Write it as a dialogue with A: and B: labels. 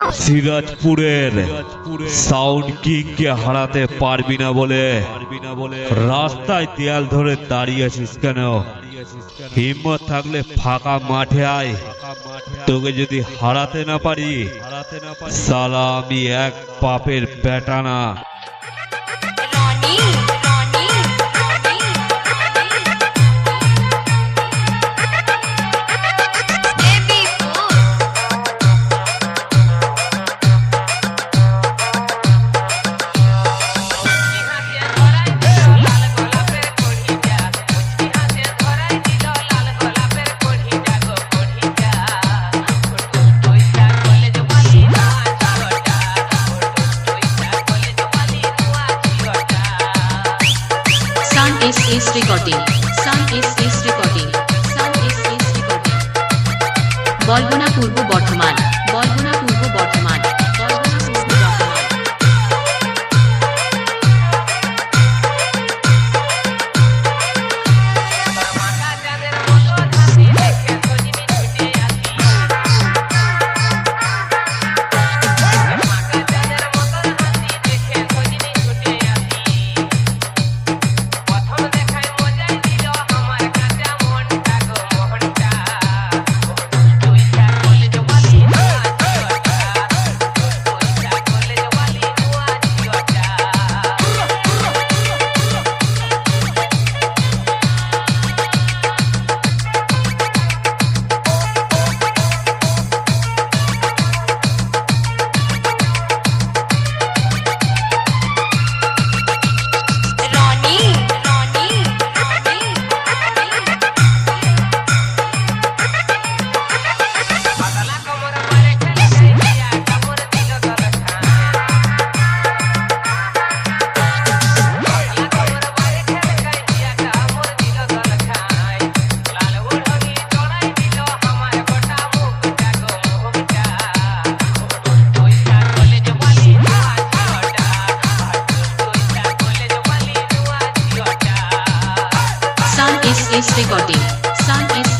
A: সিরাজপুরের sound কিংকে হারাতে পারবি না বলে রাস্তায় দেয়াল ধরে দাঁড়িয়ে আছিস কেন? হিম্মত থাকলে ফাঁকা মাঠে আয়। তোকে যদি হারাতে না পারি সালা আমি এক পাপের বেটানা
B: is recording. Sun is is recording. Sun is is recording. বলবনা Purba Bardhaman Vice Recording. Sun is